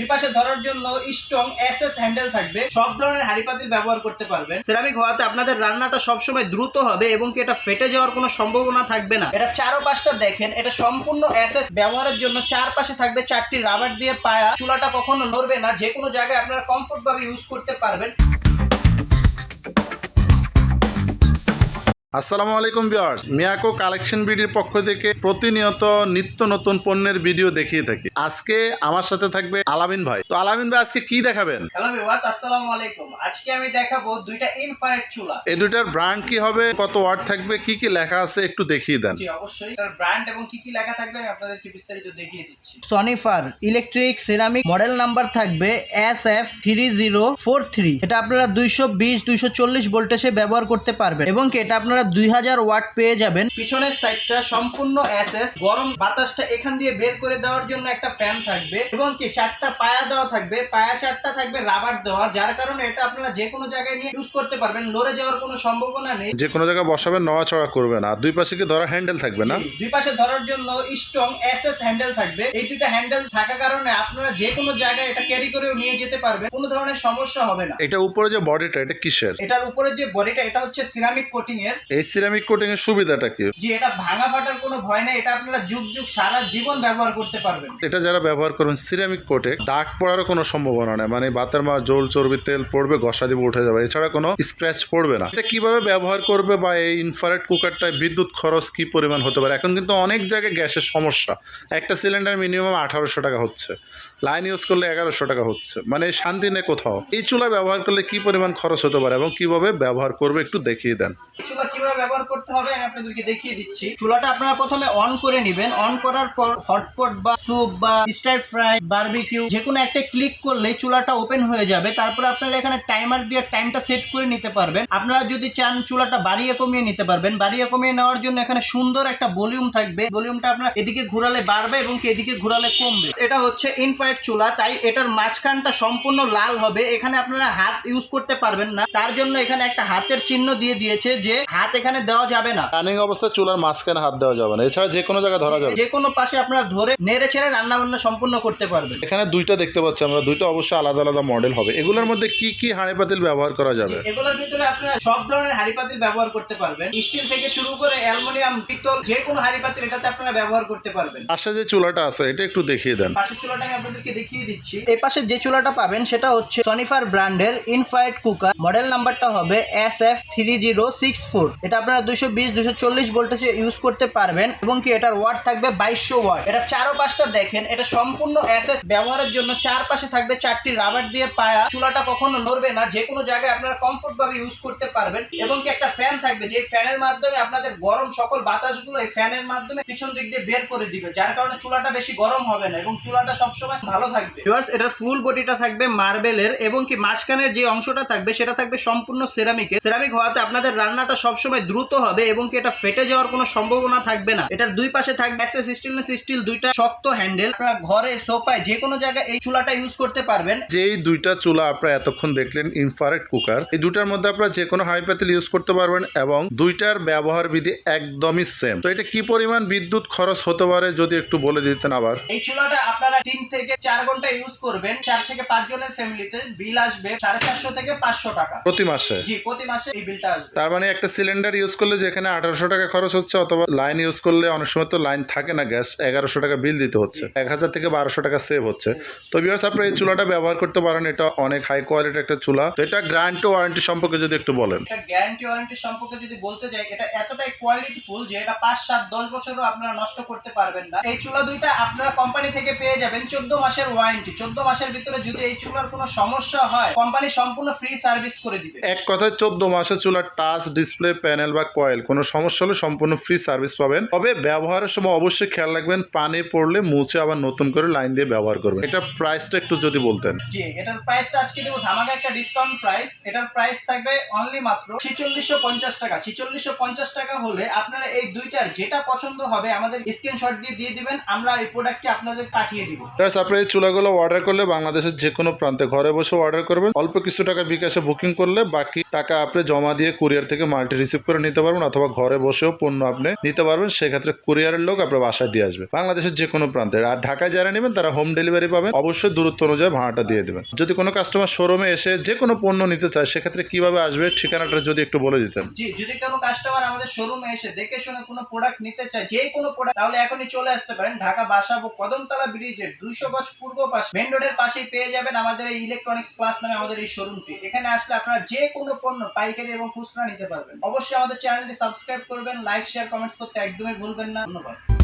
দুই পাশে ধরার জন্য স্ট্রং এসএস হ্যান্ডেল থাকবে। সব ধরনের হাড়ি পাতিল ব্যবহার করতে পারবেন। সেরামিক হওয়াতে আপনাদের রান্নাটা সবসময় দ্রুত হবে এবং কি এটা ফেটে যাওয়ার কোনো সম্ভাবনা থাকবে না। এটা চারো পাশটা দেখেন এটা সম্পূর্ণ এসএস ব্যবহারের জন্য চার পাশে থাকবে চারটি রাবার দিয়ে পায়া। চুলাটা কখনো নড়বে না যে কোনো জায়গায় আপনারা কমফোর্ট ভাবে ইউজ করতে পারবেন। আসসালামু আলাইকুম ভিউয়ার্স মিয়াকো কালেকশন বিডির পক্ষ থেকে প্রতিনিয়ত নিত্য নতুন পণ্যের ভিডিও দেখিয়ে থাকি। আজকে আমার সাথে থাকবে আলামিন ভাই। তো আলামিন ভাই আজকে কি দেখাবেন? হ্যালো ভিউয়ার্স আসসালামু আলাইকুম। আজকে আমি দেখাবো দুইটা ইনফ্রারেড চুলা। এই দুইটার ব্র্যান্ড কি হবে কত ওয়াট থাকবে কি কি লেখা আছে একটু দেখিয়ে দেন। জি অবশ্যই। তার ব্র্যান্ড এবং কি কি লেখা থাকবে আমি আপনাদেরকে বিস্তারিত দেখিয়ে দিচ্ছি। Sonifer electric ceramic model number থাকবে S F three zero four three এটা আপনারা দুইশো বিশ দুইশো চল্লিশ ভোল্টেজে ব্যবহার করতে পারবেন। এবং কি এটা আপনারা দুই হাজার ওয়াট পেয়ে যাবেন। পিছনের সাইডটা সম্পূর্ণ অ্যাসেস গরম বাতাসটা এখান দিয়ে বের করে দেওয়ার জন্য একটা ফ্যান থাকবে এবং কি চারটা পায়া দেওয়া থাকবে। পায়া চারটা থাকবে রাবার দেওয়া যার কারণে এটা আপনারা যে কোনো জায়গায় নিয়ে ইউজ করতে পারবেন লড়ে যাওয়ার কোনো সম্ভাবনা নেই। যে কোনো জায়গায় বসাবেন নড়াচড়া করবে না। দুই পাশে কি ধরা হ্যান্ডেল থাকবে না? দুই পাশে ধরার জন্য স্ট্রং এসএস হ্যান্ডেল থাকবে। এই দুইটা হ্যান্ডেল থাকার কারণে আপনারা যে কোনো জায়গায় এটা ক্যারি করেও নিয়ে যেতে পারবেন কোনো ধরনের সমস্যা হবে না। এটা উপরে যে বডিটা এটা কিসের? এটার উপরে যে বডিটা এটা হচ্ছে সিরামিক কোটিং এর এই সিরামিক কোটিং এর সুবিধাটা কি? যে এটা ভাঙা ফাটার কোনো ভয় নেই এটা আপনারা যুগ যুগ সারা জীবন ব্যবহার করতে পারবেন। এটা যারা ব্যবহার করবেন সিরামিক কোটে দাগ পড়ারও কোনো সম্ভাবনা নেই। মানে বাতের মা জল চর্বি তেল পড়বে ঘষা দিব উঠে যাবে। এছাড়া কোনো স্ক্র্যাচ পড়বে না। এটা কীভাবে ব্যবহার করবে বা এই ইনফ্রারেড কুকারটায় বিদ্যুৎ খরচ কি পরিমাণ হতে পারে? এখন কিন্তু অনেক জায়গায় গ্যাসের সমস্যা। একটা সিলিন্ডার মিনিমাম আঠারোশো টাকা হচ্ছে। লাইন ইউজ করলে এগারোশো টাকা হচ্ছে। মানে শান্তি নেই কোথাও। এই চুলা ব্যবহার করলে কি পরিমাণ খরচ হতে পারে এবং কীভাবে ব্যবহার করবে একটু দেখিয়ে দেন। চুলা কীভাবে ব্যবহার করতে হবে আমি আপনাদেরকে দেখিয়ে দিচ্ছি। চুলাটা আপনারা প্রথমে অন করে নেবেন। অন করার পর হটপট বা স্যুপ বা স্টার ফ্রাই বারবিকিউ যে কোনো একটা ক্লিক করলেই চুলাটা ওপেন হয়ে যাবে। তারপর আপনারা এখানে টাইমার দিয়ে টাইমটা সেট করে নিতে পারবেন। আপনারা যদি চান চুলাটা বাড়িয়ে কমিয়ে নিতে পারবেন। বাড়িয়ে কমিয়ে নেওয়ার জন্য এখানে সুন্দর একটা ভলিউম থাকবে। ভলিউমটা আপনার এদিকে ঘোরালে বাড়বে এবং এদিকে ঘোরালে কমবে। এটা হচ্ছে ইনফ্রাইট চুলা। তাই এটার মাঝখানটা সম্পূর্ণ লাল হবে। এখানে আপনারা হাত ইউজ করতে পারবেন না। তার জন্য এখানে একটা হাতের চিহ্ন দিয়ে দিয়েছে যে হাত এখানে দেওয়া যাবে না। রানিং অবস্থায় চুলার মাঝখানে হাত দেওয়া যাবে না। এছাড়া যে কোনো জায়গায় ধরা যাবে যে কোনো পাশে আপনারা ধরে নেড়ে ছেড়ে রান্না বান্না সম্পূর্ণ করতে পারবেন। এখানে দুইটা দেখতে পাচ্ছি আমরা। দুইটা অবশ্যই আলাদা আলাদা মডেল হবে। এগুলোর মধ্যে কি কি হাঁড়ি পাতিল ব্যবহার করা যাবে? এগুলোর ভিতরে আপনারা সব ধরনের হাড়ি পাতিল ব্যবহার করতে পারবেন। স্টিল থেকে শুরু করে অ্যালুমিনিয়াম পিতল যে কোনো হাড়ি পাতিল এটাতে আপনারা ব্যবহার করতে পারবেন। পাশে যে চুলাটা আছে এটা একটু দেখিয়ে দেন। পাশের চুলাটা আমি আপনাদেরকে দেখিয়ে দিচ্ছি। এই পাশে যে চুলাটা পাবেন সেটা হচ্ছে সনিফার ব্র্যান্ডের ইনফ্রাইট কুকার মডেল নাম্বারটা হবে S F three zero six four এটা আপনারা দুশো বিশ দুশো চল্লিশ ভোল্টেজে ইউজ করতে পারবেন। এবং কি এটার ওয়াট থাকবে বাইশশো ওয়াট এটা চারো পাশটা দেখেন, এটা সম্পূর্ণ এস ব্যবহারের জন্য চার পাশে থাকবে চারটি রাবার দিয়ে পায়া। চুলাটা কখনো নড়বে না, যে কোনো জায়গায় আপনারা কমফোর্ট ভাবে ইউজ করতে পারবেন। এবং কি একটা ফ্যান থাকবে যে ফ্যানের মাধ্যমে আপনাদের গরম সকল বাতাসগুলো এই ফ্যানের মাধ্যমে পিছন দিক দিয়ে বের করে দিবে, যার কারণে চুলাটা বেশি গরম হবে না এবং চুলাটা সবসময় ভালো থাকবে। এটার ফুল বডিটা থাকবে মার্বেলের এবং কি মাঝখানের যে অংশটা থাকবে, সেটা থাকবে সম্পূর্ণ সেরামিকের সেরামিক হওয়াতে আপনাদের রান্নাটা সবসময় দ্রুত হবে এবং কি এটা ফেটে যাওয়ার কোনো সম্ভাবনা থাকবে না। এটার দুই পাশে থাকবে এসএস স্টেনলেস স্টিল দুইটা শক্ত হ্যান্ডেল আপনারা ঘরে সোফায় যে কোনো জায়গায় এই চুলাটা ইউজ করতে পারবেন। যেই দুইটা চুলা আপনারা এতক্ষণ দেখলেন ইনফ্রারেড কুকার এই দুইটার মধ্যে আপনারা যে কোনো হাঁড়ি পাতিল ইউজ করতে পারবেন এবং দুইটার ব্যবহার বিধি একদমই সেম তো এটা কি পরিমাণ বিদ্যুৎ খরচ হতে পারে যদি একটু বলে দিতেন আবার? এই চুলাটা আপনারা তিন থেকে চার ঘণ্টা ইউজ করবেন। চার থেকে পাঁচ জনের ফ্যামিলিতে বিল আসবে সাড়ে চারশো থেকে পাঁচশো টাকা। প্রতি মাসে? জি প্রতি মাসে এই বিলটা আসবে। তার মানে একটা সিলিন্ডার ইউজ করলে যেখানে আঠারোশো টাকা খরচ হচ্ছে অথবা লাইন ইউজ করলে অনেক সময় তো লাইন থাকে না গ্যাস এগারোশো টাকা বিল দিতে হচ্ছে। এক হাজার থেকে বারোশো টাকা সেভ হচ্ছে। তো বিয়ার্স আপনি এই চুলাটা ব্যবহার করতে পারেন। এটা অনেক হাই কোয়ালিটির একটা চুলা। তো এটা গ্যারান্টি ওয়ারেন্টি সম্পর্কে যদি একটু বলেন। এটা গ্যারান্টি ওয়ারেন্টি সম্পর্কে যদি বলতে যাই এটা এতটাই কোয়ালিটিফুল যে এটা পাঁচ সাত দশ বছরও আপনারা নষ্ট করতে পারবেন না। এই চুলা দুইটা আপনারা কোম্পানি থেকে পেয়ে যাবেন চোদ্দ মাসের ওয়ারেন্টি চোদ্দ মাসের ভিতরে যদি এই চুলার কোনো সমস্যা হয় কোম্পানি সম্পূর্ণ ফ্রি সার্ভিস করে দিবে। এক কথায় চোদ্দ মাসের চুলার টাচ ডিসপ্লে প্যানেল বা কয়েল কোনো সমস্যা হলে সম্পূর্ণ ফ্রি সার্ভিস পাবেন। তবে ব্যবহারের সময় অবশ্যই খেয়াল রাখবেন পানি পড়লে মুছে আবার নতুন করে লাইন দিয়ে ব্যবহার করবেন। এটা প্রাইসটা একটু যদি বলতেন। জি এটার প্রাইসটা আজকে দেবো ধামাকা একটা ডিসকাউন্ট প্রাইস এটার প্রাইস থাকবে অনলি মাত্র ছিচল্লিশশো পঞ্চাশ টাকা। ছিচল্লিশশো পঞ্চাশ টাকা হলে আপনারা এই দুইটার যেটা পছন্দ হবে আমাদের স্ক্রিনশট দিয়ে দিয়ে দিবেন আমরা এই প্রোডাক্টটি আপনাদের পাঠিয়ে দিব। প্লাস আপনি এই চুলাগুলো অর্ডার করলে বাংলাদেশের যে কোনো প্রান্তে ঘরে বসে অর্ডার করবেন। অল্প কিছু টাকা বিকাশে বুকিং করলে বাকি টাকা আপনি জমা দিয়ে কুরিয়ার থেকে মাল্টি রিসিভ করে করে নিতে পারবেন অথবা ঘরে বসেও পণ্য আপনি নিতে পারবেন, সেক্ষেত্রে কুরিয়ারের লোক আপনার বাসায় দিয়ে আসবে। বাংলাদেশের যে কোনো প্রান্তে। আর ঢাকায় যারা নেবেন, তারা হোম ডেলিভারি পাবেন। অবশ্যই দূরত্ব অনুযায়ী ভাড়াটা দিয়ে দেবেন। যদি কোনো কাস্টমার শোরুমে এসে যে কোনো পণ্য নিতে চায়, সেক্ষেত্রে কীভাবে আসবে, ঠিকানাটা যদি একটু বলে দিতেন। যদি কোনো কাস্টমার আমাদের শোরুমে এসে দেখে শুনে কোনো প্রোডাক্ট নিতে চায়, যে কোনো প্রোডাক্ট তাহলে এখনই চলে আসতে পারেন ঢাকা বাসাবো কদমতলা ব্রিজের দুইশো গজ পূর্ব পাশে। মেন রোডের পাশেই পেয়ে যাবেন আমাদের এই ইলেকট্রনিক্স প্লাস নামে আমাদের এই শোরুমটি এখানে আসলে আপনারা যে কোনো পণ্য, পাইকারি এবং খুচরা নিতে পারবেন। অবশ্যই আমাদের চ্যানেলটি সাবস্ক্রাইব করবেন লাইক শেয়ার কমেন্টস করতে একদমই ভুলবেন না। ধন্যবাদ।